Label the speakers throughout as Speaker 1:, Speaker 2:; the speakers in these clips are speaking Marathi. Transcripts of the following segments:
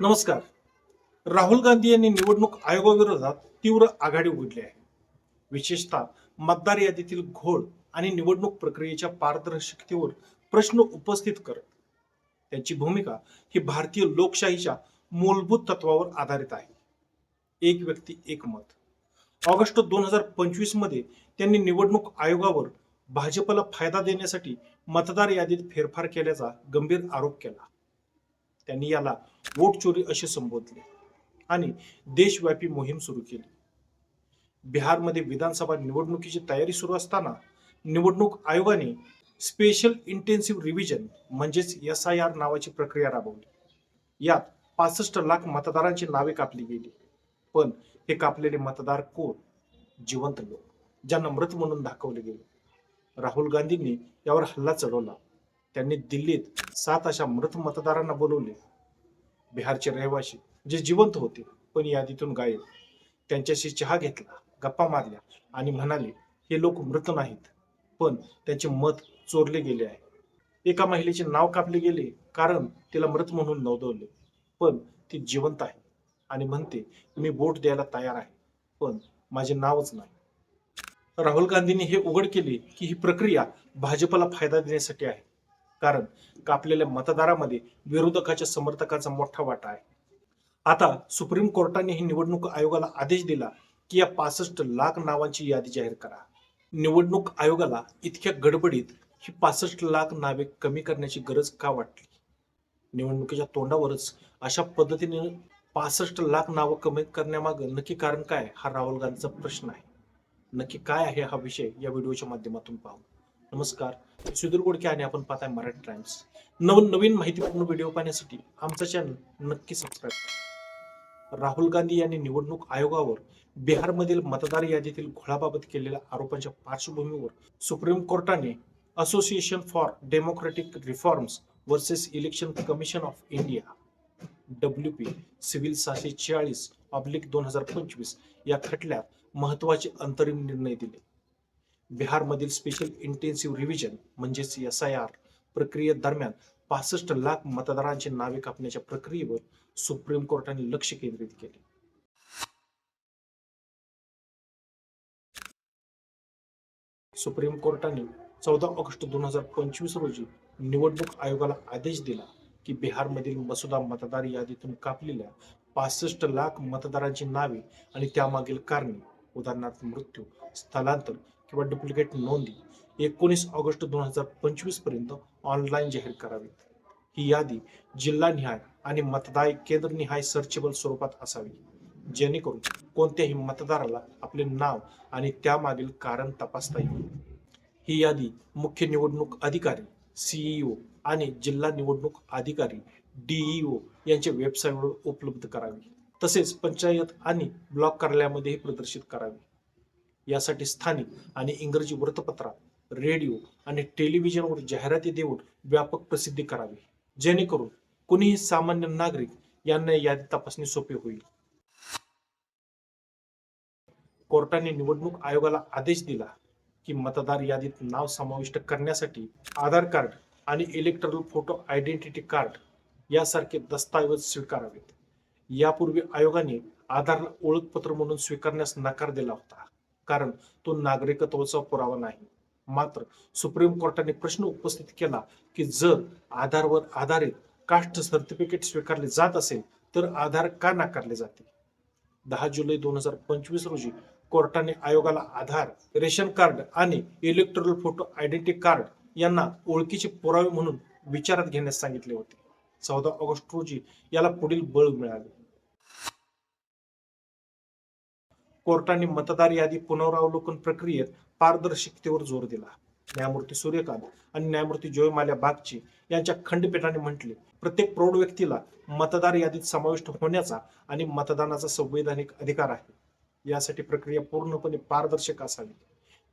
Speaker 1: नमस्कार. राहुल गांधी यांनी निवडणूक आयोगाविरोधात तीव्र आघाडी उघडली आहे. विशेषतः मतदार यादीतील घोळ आणि निवडणूक प्रक्रियेच्या पारदर्शकतेवर प्रश्न उपस्थित करत त्यांची भूमिका ही भारतीय लोकशाहीच्या मूलभूत तत्वावर आधारित आहे. एक व्यक्ती एक मत. ऑगस्ट दोन हजार पंचवीसमध्ये त्यांनी निवडणूक आयोगावर भाजपला फायदा देण्यासाठी मतदार यादीत फेरफार केल्याचा गंभीर आरोप केला. त्यांनी याला वोट चोरी असे संबोधले आणि देशव्यापी मोहीम सुरू केली. बिहारमध्ये विधानसभा निवडणुकीची तयारी सुरू असताना निवडणूक आयोगाने स्पेशल इंटेन्सिव्ह रिव्हिजन म्हणजेच एस आय आर नावाची प्रक्रिया राबवली. यात पासष्ट लाख मतदारांची नावे कापली गेली. पण हे कापलेले मतदार कोण? जिवंत लोक ज्यांना मृत म्हणून दाखवले गेले. राहुल गांधींनी यावर हल्ला चढवला. त्यांनी दिल्लीत सात अशा मृत मतदारांना बोलवले. बिहारचे रहिवासी जे जिवंत होते पण यादीतून गायब. त्यांच्याशी चहा घेतला गप्पा मारल्या आणि म्हणाले हे लोक मृत नाहीत पण त्यांचे मत चोरले गेले आहे. एका महिलेचे नाव कापले गेले कारण तिला मृत म्हणून नोंदवले. पण ती जिवंत आहे आणि म्हणते मी बोट द्यायला तयार आहे पण माझे नावच नाही. राहुल गांधींनी हे उघड केले की ही प्रक्रिया भाजपला फायदा देण्यासाठी आहे. कारण कापलेल्या मतदारामध्ये विरोधकाच्या समर्थकाचा मोठा वाटा आहे. आता सुप्रीम कोर्टाने ही निवडणूक आयोगाला आदेश दिला की या पासष्ट लाख नावांची यादी जाहीर करा. निवडणूक आयोगाला इतक्या गडबडीत ही पासष्ट लाख नावे कमी करण्याची गरज का वाटली? निवडणुकीच्या तोंडावरच अशा पद्धतीने पासष्ट लाख नावं कमी करण्यामागं नक्की कारण काय हा राहुल गांधीचा प्रश्न आहे. नक्की काय आहे हा विषय या व्हिडिओच्या माध्यमातून पाहू. नमस्कार. सुधीर गोडके आणि आपण पाहताय मराठी टाइम्स नव नवीन माहितीपूर्ण व्हिडिओ पाहण्यासाठी आमचा चॅनल नक्की सबस्क्राईब करा. राहुल गांधी यांनी निवडणूक आयोगावर बिहारमधील मतदार यादीतील घोळाबाबत केलेल्या आरोपांच्या पार्श्वभूमीवर सुप्रीम कोर्टाने association for democratic reforms versus election commission of India W P civil सहाशे चाळीस ऑब्लिक दोन हजार पंचवीस या खटल्यात महत्त्वाचे अंतरिम निर्णय दिले. बिहारमधील स्पेशल इंटेन्सिव्ह रिव्हिजन म्हणजेच एस आय आर प्रक्रियेदरम्यान पासष्ट लाख मतदारांची नावे कापण्याच्या प्रक्रियेवर सुप्रीम कोर्टाने लक्ष केंद्रित केले. सुप्रीम कोर्टाने चौदा ऑगस्ट दोन हजार पंचवीस रोजी निवडणूक आयोगाला आदेश दिला की बिहारमधील मसुदा मतदार यादीतून कापलेल्या पासष्ट लाख मतदारांची नावे आणि त्यामागील कारणे उदाहरणार्थ मृत्यू स्थलांतर किंवा डुप्लिकेट नोंदी एकोणीस ऑगस्ट दोन हजार पंचवीसपर्यंत ऑनलाईन जाहीर करावीत. ही यादी जिल्हानिहाय आणि मतदाय केंद्रनिहाय सर्चेबल स्वरूपात असावी. जेणेकरून कोणत्याही मतदाराला आपले नाव आणि त्यामागील कारण तपासता येईल. ही यादी मुख्य निवडणूक अधिकारी सीईओ आणि जिल्हा निवडणूक अधिकारी डीईओ यांच्या वेबसाईटवर उपलब्ध करावी. तसेच पंचायत आणि ब्लॉक कार्यालयामध्येही प्रदर्शित करावी. यासाठी स्थानिक आणि इंग्रजी वृत्तपत्रात रेडिओ आणि टेलिव्हिजनवर जाहिराती देऊन व्यापक प्रसिद्धी करावी. जेणेकरून कुणीही सामान्य नागरिक यांना यादी तपासणी सोपे होईल. कोर्टाने निवडणूक आयोगाला आदेश दिला की मतदार यादीत नाव समाविष्ट करण्यासाठी आधार कार्ड आणि इलेक्ट्रॉनिक फोटो आयडेंटिटी कार्ड यासारखे दस्तऐवज स्वीकारावेत. यापूर्वी आयोगाने आधारला ओळखपत्र म्हणून स्वीकारण्यास नकार दिला होता. कारण तो नागरिकत्वाचा पुरावा नाही. मात्र सुप्रीम कोर्टाने प्रश्न उपस्थित केला की जर आधारवर आधारित कास्ट सर्टिफिकेट स्वीकारले जात असेल तर आधार का नाकारले जाते? दहा जुलै दोन हजार पंचवीस रोजी कोर्टाने आयोगाला आधार रेशन कार्ड आणि इलेक्ट्रॉनिक फोटो आयडेंटिटी कार्ड यांना ओळखीचे पुरावे म्हणून विचारात घेण्यास सांगितले होते. चौदा ऑगस्ट रोजी याला पुढील बळ मिळाले. कोर्टाने मतदार यादी पुनरावलोकन प्रक्रियेत पारदर्शकतेवर जोर दिला. न्यायमूर्ती सूर्यकांत आणि न्यायमूर्ती जोयमाल्या बागची यांच्या खंडपीठाने म्हटले प्रत्येक प्रौढ व्यक्तीला मतदार यादीत समाविष्ट होण्याचा आणि मतदानाचा संवैधानिक अधिकार आहे. यासाठी प्रक्रिया पूर्णपणे पारदर्शक असावी.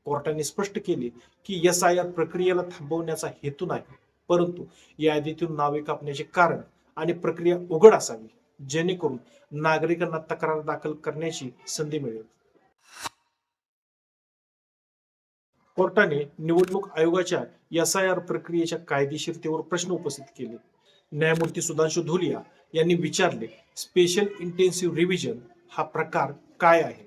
Speaker 1: कोर्टाने स्पष्ट केले की एस आय आर प्रक्रियेला थांबवण्याचा हेतू नाही परंतु यादीतून नावे कापण्याचे कारण आणि प्रक्रिया उघड असावी. जेणेकरून नागरिकांना तक्रार दाखल करण्याची संधी मिळेल. कोर्टाने निवडणूक आयोगाच्या एस आय आर प्रक्रियेच्या कायदेशीरतेवर प्रश्न उपस्थित केले. न्यायमूर्ती सुधांशु धुलिया यांनी विचारले स्पेशल इंटेन्सिव्ह रिव्हिजन हा प्रकार काय आहे?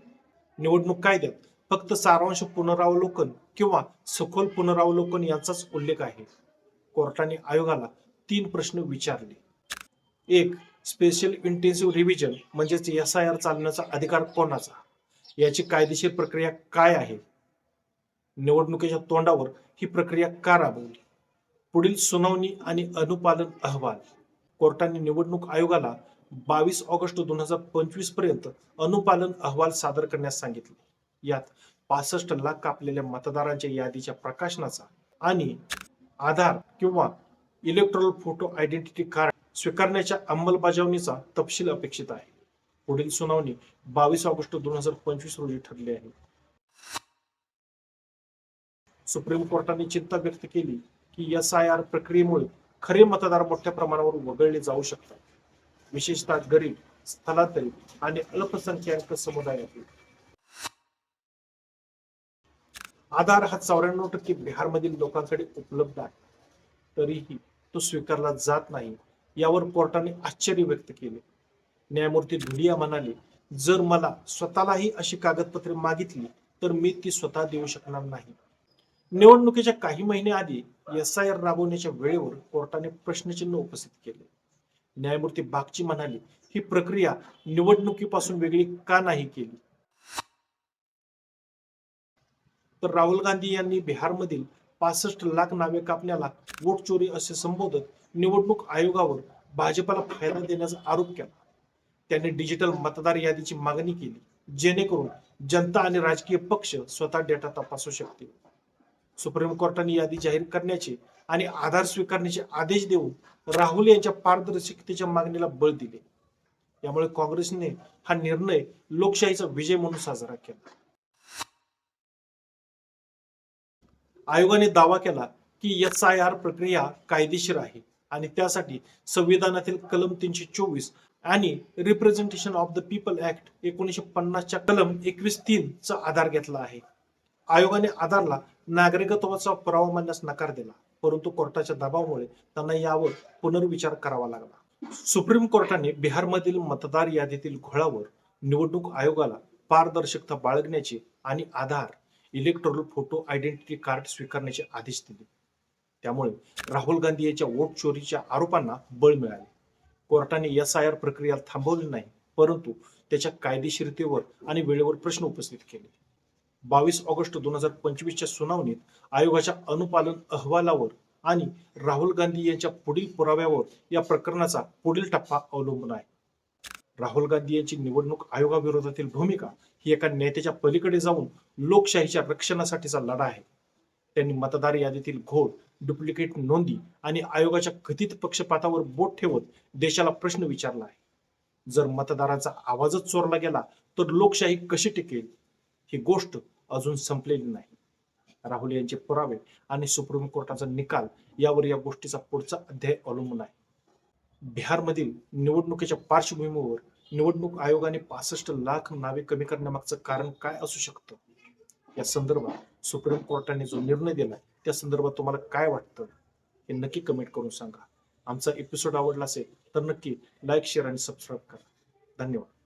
Speaker 1: निवडणूक कायद्यात फक्त सारांश पुनरावलोकन किंवा सखोल पुनरावलोकन यांचाच उल्लेख आहे. कोर्टाने आयोगाला तीन प्रश्न विचारले. एक स्पेशल इंटेन्सिव्ह रिव्हिजन म्हणजेच एस आय आर चालण्याचा अधिकार कोणाचा? याची कायदेशीर प्रक्रिया काय आहे? निवडणुकीच्या तोंडावर ही प्रक्रिया का राबवली? पुढील सुनावणी आणि अनुपालन अहवाल. कोर्टाने निवडणूक आयोगाला बावीस ऑगस्ट दोन हजार पंचवीसपर्यंत अनुपालन अहवाल सादर करण्यास सांगितले. यात पासष्ट लाख कापलेल्या मतदारांच्या यादीच्या प्रकाशनाचा आणि आधार किंवा इलेक्ट्रॉल फोटो आयडेंटिटी कार्ड स्वीकारण्याच्या अंमलबजावणीचा तपशील अपेक्षित आहे. पुढील सुनावणी बावीस ऑगस्ट दोन हजार पंचवीस रोजी ठरली आहे. सुप्रीम कोर्टाने चिंता व्यक्त केली की एस आय आर प्रक्रियेमुळे खरे मतदार मोठ्या प्रमाणावर वगळले जाऊ शकतात. विशेषतः गरीब स्थलांतरित आणि अल्पसंख्याक समुदायातील. आधार हा चौऱ्याण्णव टक्के बिहारमधील लोकांकडे उपलब्ध आहे. तरीही तो स्वीकारला जात नाही. यावर कोर्टाने आश्चर्य व्यक्त केले. न्यायमूर्ती धुलिया म्हणाले जर मला स्वतःलाही अशी कागदपत्रे मागितली तर मी ती स्वतः देऊ शकणार नाही. निवडणुकीच्या काही महिने आधी एस आय आर राबवण्याच्या वेळेवर कोर्टाने प्रश्नचिन्ह उपस्थित केले. न्यायमूर्ती बागची म्हणाली ही प्रक्रिया निवडणुकीपासून वेगळी का नाही केली? तर राहुल गांधी यांनी बिहारमधील पासष्ट लाख नावे कापण्याला वोट चोरी असे संबोधत निवडणूक आयोगावर भाजपला फायदा देण्याचा आरोप केला. त्यांनी डिजिटल मतदार यादीची मागणी केली जेणेकरून जनता आणि राजकीय पक्ष स्वतः डेटा तपासू शकतील. सुप्रीम कोर्टाने यादी जाहीर करण्याचे आणि आधार स्वीकारण्याचे आदेश देऊन राहुल यांच्या पारदर्शकतेच्या मागणीला बळ दिले. यामुळे काँग्रेसने हा निर्णय लोकशाहीचा विजय म्हणून साजरा केला. आयोगाने दावा केला की एस आय आर प्रक्रिया कायदेशीर आहे आणि त्यासाठी संविधानातील कलम तीनशे चोवीस आणि representation of the people act एकोणीसशे पन्नासच्या कलम एकवीस तीन चा आधार घेतला आहे. आयोगाने आधारला नागरिकत्वाचा पुरावा मानण्यास नकार दिला परंतु कोर्टाच्या दबावामुळे त्यांना यावर पुनर्विचार करावा लागला. सुप्रीम कोर्टाने बिहारमधील मतदार यादीतील घोळावर निवडणूक आयोगाला पारदर्शकता बाळगण्याचे आणि Aadhaar electronic photo identity card स्वीकारण्याचे आदेश दिले. त्यामुळे राहुल गांधी यांच्या वोट चोरीच्या आरोपांना बळ मिळाले. कोर्टाने एस आय आर प्रक्रिया थांबवली नाही परंतु त्याच्या कायदेशीरतेवर आणि वेळेवर प्रश्न उपस्थित केले. बावीस ऑगस्ट दोन हजार पंचवीसच्या सुनावणीत आयोगाच्या अनुपालन अहवालावर आणि राहुल गांधी यांच्या पुढील पुराव्यावर या प्रकरणाचा पुढील टप्पा अवलंबून आहे. राहुल गांधी यांची निवडणूक आयोगाविरोधातील भूमिका ही एका नेत्याच्या पलीकडे जाऊन लोकशाहीच्या रक्षणासाठीचा लढा आहे. त्यांनी मतदार यादीतील घोळ डुप्लिकेट नोंदी आणि आयोगाच्या कथित पक्षपातावर बोट ठेवत देशाला प्रश्न विचारला आहे. जर मतदारांचा आवाजच चोरला गेला तर लोकशाही कशी टिकेल? ही गोष्ट अजून संपलेली नाही. राहुल यांचे पुरावे आणि सुप्रीम कोर्टाचा निकाल यावर या गोष्टीचा पुढचा अध्याय अवलंबून आहे. बिहारमधील निवडणुकीच्या पार्श्वभूमीवर निवडणूक आयोगाने पासष्ट लाख नावे कमी करण्यामागचं कारण काय असू शकतं? या संदर्भात सुप्रीम कोर्टाने जो निर्णय दिलाय त्या संदर्भात तुम्हाला काय वाटतं? हे नक्की कमेंट करून सांगा. आमचा एपिसोड आवडला असेल तर नक्की लाईक शेअर आणि सबस्क्राईब करा. धन्यवाद.